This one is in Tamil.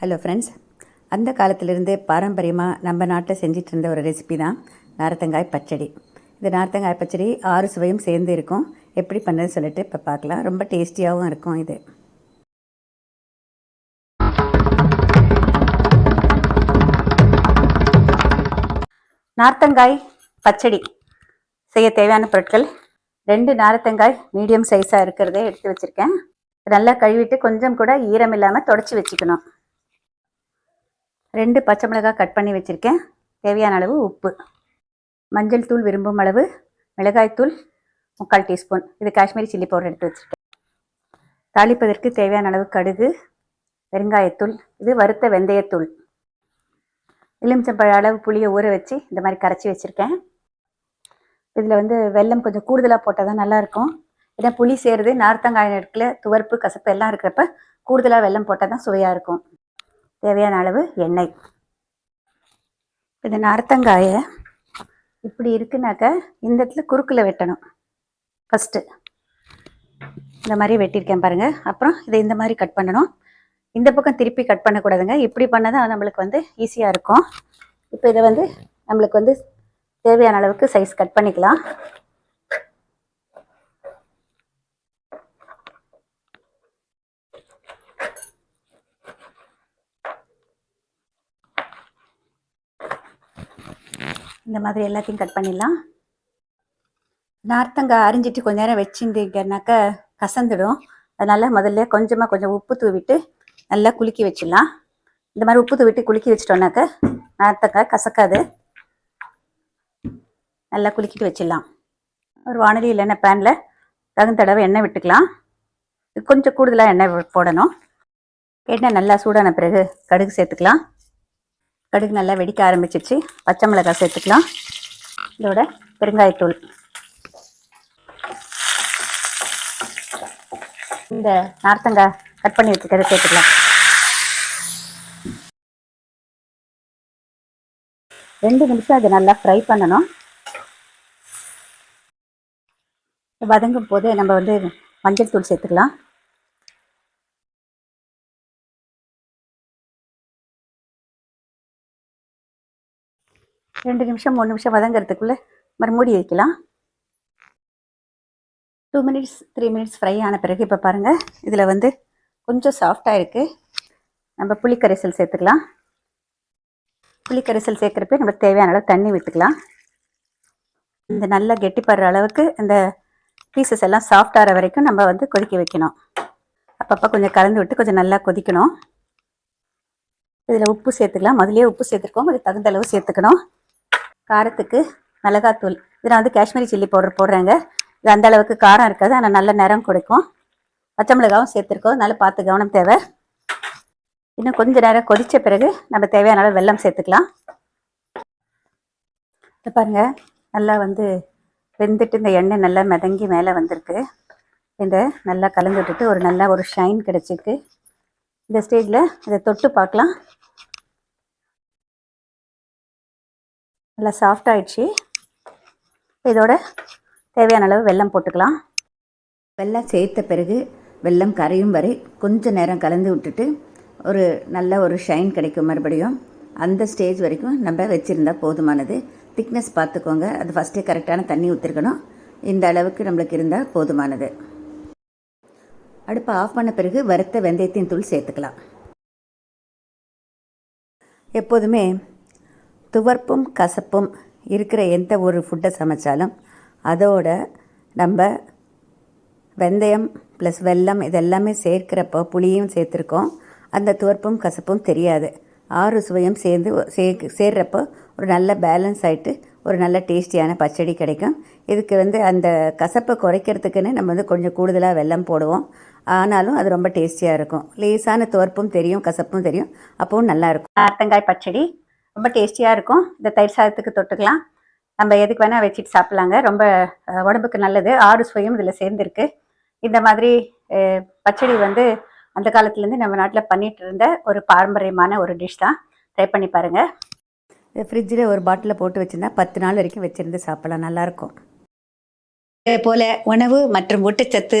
ஹலோ ஃப்ரெண்ட்ஸ் அந்த காலத்திலிருந்து பாரம்பரியமாக நம்ம நாட்டில் செஞ்சிட்டு இருந்த ஒரு ரெசிபி தான் நார்த்தங்காய் பச்சடி. இந்த நார்த்தங்காய் பச்சடி ஆறு சுவையும் சேர்ந்து இருக்கும். எப்படி பண்ணுறது சொல்லிட்டு இப்போ பார்க்கலாம். ரொம்ப டேஸ்டியாகவும் இருக்கும் இது. நார்த்தங்காய் பச்சடி. செய்ய தேவையான பொருட்கள். ரெண்டு நார்த்தங்காய் மீடியம் சைஸாக இருக்கிறதே எடுத்து வச்சுருக்கேன். நல்லா கழுவிட்டு கொஞ்சம் கூட ஈரம் இல்லாமல் தொடச்சி வச்சுக்கணும். ரெண்டு பச்சை மிளகாய் கட் பண்ணி வச்சுருக்கேன். தேவையான அளவு உப்பு. மஞ்சள் தூள் விரும்பும் அளவு மிளகாய்த்தூள் முக்கால் டீஸ்பூன். இது காஷ்மீரி சில்லி பவுடர் எடுத்து வச்சுருக்கேன். தாளிப்பதற்கு தேவையான அளவு கடுகு வெங்காயத்தூள் இது வறுத்த வெந்தயத்தூள். எலுமிச்சம்பழ அளவு புளியை ஊற வச்சு இந்த மாதிரி கரைச்சி வச்சுருக்கேன். இதில் வந்து வெல்லம் கொஞ்சம் கூடுதலாக போட்டால் தான் நல்லாயிருக்கும். ஏன்னா புளி சேருது நார்த்தங்காய் நெருக்கில் துவர்ப்பு கசப்பு எல்லாம் இருக்கிறப்ப கூடுதலாக வெல்லம் போட்டால் தான் சுவையாக இருக்கும். தேவையான அளவு எண்ணெய். இந்த நார்த்தங்காயை இப்படி இருக்குனாக்க இந்த இடத்துல குறுக்கில் வெட்டணும். ஃபஸ்ட்டு இந்த மாதிரி வெட்டியிருக்கேன் பாருங்கள் அப்புறம் இதை இந்த மாதிரி கட் பண்ணணும். இந்த பக்கம் திருப்பி கட் பண்ணக்கூடாதுங்க. இப்படி பண்ணதான் நம்மளுக்கு வந்து ஈஸியாக இருக்கும். இப்போ இதை வந்து நம்மளுக்கு வந்து தேவையான அளவுக்கு சைஸ் கட் பண்ணிக்கலாம். இந்த மாதிரி எல்லாத்தையும் கட் பண்ணிடலாம். நார்த்தங்காய் அரிஞ்சிட்டு கொஞ்ச நேரம் வச்சுருந்தீங்கன்னாக்க கசந்துடும். அதனால் முதல்ல கொஞ்சமாக கொஞ்சம் உப்பு தூவிட்டு நல்லா குலுக்கி வச்சிடலாம். இந்த மாதிரி உப்பு தூவிட்டு குலுக்கி வச்சிட்டோம்னாக்க நார்த்தங்காய் கசக்காது. நல்லா குலுக்கிட்டு வச்சிடலாம். ஒரு வானொலி இல்லைன்னா பேனில் தகுந்த தடவை எண்ணெய் விட்டுக்கலாம். கொஞ்சம் கூடுதலாக எண்ணெய் போடணும். எண்ணெய் நல்லா சூடான பிறகு கடுகு சேர்த்துக்கலாம். கடுகு நல்லா வெடிக்க ஆரம்பிச்சிருச்சு. பச்சை மிளகாய் சேர்த்துக்கலாம். இதோட பெருங்காயத்தூள். இந்த நார்த்தங்காய் கட் பண்ணி வச்சுக்கிறத சேர்த்துக்கலாம். ரெண்டு நிமிஷம் அதை நல்லா ஃப்ரை பண்ணணும். வதங்கும் போது நம்ம வந்து மஞ்சள் தூள் சேர்த்துக்கலாம். ரெண்டு நிமிஷம் மூணு நிமிஷம் வதங்கிறதுக்குள்ளே மறு மூடி வைக்கலாம். Two minutes three minutes fry ஆன பிறகு இப்போ பாருங்கள் இதில் வந்து கொஞ்சம் சாஃப்டாக இருக்குது நம்ம புளிக்கரைசல் சேர்த்துக்கலாம். புளிக்கரைசல் சேர்க்குறப்ப நம்ம தேவையான அளவு தண்ணி விட்டுக்கலாம். இந்த நல்லா கெட்டிப்படுற அளவுக்கு இந்த பீசஸ் எல்லாம் சாஃப்டாகிற வரைக்கும் நம்ம வந்து கொதிக்க வைக்கணும். அப்பப்போ கொஞ்சம் கலந்து விட்டு கொஞ்சம் நல்லா கொதிக்கணும். இதில் உப்பு சேர்த்துக்கலாம். முதலே உப்பு சேர்த்துருக்கோம். கொஞ்சம் தகுந்த அளவு சேர்த்துக்கணும். காரத்துக்கு மிளகாத்தூள். இதில் வந்து காஷ்மீரி சில்லி பவுடர் போடுறாங்க. இது அந்த அளவுக்கு காரம் இருக்காது ஆனால் நல்ல நிறம் கொடுக்கும். பச்சை மிளகாவும் சேர்த்துருக்கோம். அதனால பார்த்து கவனம் தேவை. இன்னும் கொஞ்ச நேரம் கொதித்த பிறகு நம்ம தேவையான அளவு வெல்லம் சேர்த்துக்கலாம். இது பாருங்க. நல்லா வந்து வெந்துட்டு இந்த எண்ணெய் நல்லா மிதங்கி மேலே வந்திருக்கு. இந்த நல்லா கலந்து விட்டுட்டு ஒரு நல்ல ஒரு ஷைன் கிடச்சிருக்கு. இந்த ஸ்டேஜில் இதை தொட்டு பார்க்கலாம். நல்லா சாஃப்ட் ஆயிடுச்சு. இதோட தேவையான அளவு வெல்லம் போட்டுக்கலாம். வெல்லம் சேர்த்த பிறகு வெல்லம் கரையும் வரை கொஞ்சம் நேரம் கலந்து விட்டுட்டு ஒரு நல்ல ஒரு ஷைன் கிடைக்கும் மறுபடியும். அந்த ஸ்டேஜ் வரைக்கும் நம்ம வச்சுருந்தா போதுமானது. திக்னஸ் பார்த்துக்கோங்க. அது ஃபஸ்ட்டே கரெக்டான தண்ணி ஊற்றிருக்கணும் இந்த அளவுக்கு நம்மளுக்கு இருந்தால் போதுமானது. அடுப்பை ஆஃப் பண்ண பிறகு வறுத்த வெந்தயத்தின் தூள் சேர்த்துக்கலாம். எப்போதுமே துவர்ப்பும் கசப்பும் இருக்கிற எந்த ஒரு ஃபுட்டை சமைச்சாலும் அதோட நம்ம வெந்தயம் ப்ளஸ் வெல்லம் இதெல்லாமே சேர்க்கிறப்போ புளியும் சேர்த்துருக்கோம். அந்த துவர்ப்பும் கசப்பும் தெரியாது. ஆறு சுவையும் சேர்ந்து சே சேர்றப்போ ஒரு நல்ல பேலன்ஸ் ஆகிட்டு ஒரு நல்ல டேஸ்டியான பச்சடி கிடைக்கும். இதுக்கு வந்து அந்த கசப்பை குறைக்கிறதுக்குன்னு நம்ம வந்து கொஞ்சம் கூடுதலாக வெல்லம் போடுவோம். ஆனாலும் அது ரொம்ப டேஸ்டியாக இருக்கும். லேசான துவர்ப்பும் தெரியும் கசப்பும் தெரியும். அப்பவும் நல்லாயிருக்கும் ஆத்தங்காய் பச்சடி. ரொம்ப டேஸ்டியாக இருக்கும். இந்த தயிர் சாதத்துக்கு தொட்டுக்கலாம். நம்ம எதுக்கு வேணால் வச்சுட்டு சாப்பிட்லாங்க. ரொம்ப உடம்புக்கு நல்லது. ஆறு சுவையும் இதில் சேர்ந்துருக்கு. இந்த மாதிரி பச்சடி வந்து அந்த காலத்துலேருந்து நம்ம நாட்டில் பண்ணிகிட்டு இருந்த ஒரு பாரம்பரியமான ஒரு டிஷ் தான். ட்ரை பண்ணி பாருங்கள் ஃப்ரிட்ஜில் ஒரு பாட்டிலில் போட்டு வச்சுருந்தா பத்து நாள் வரைக்கும் வச்சுருந்து சாப்பிடலாம். நல்லாயிருக்கும் இதே போல் உணவு மற்றும் ஊட்டச்சத்து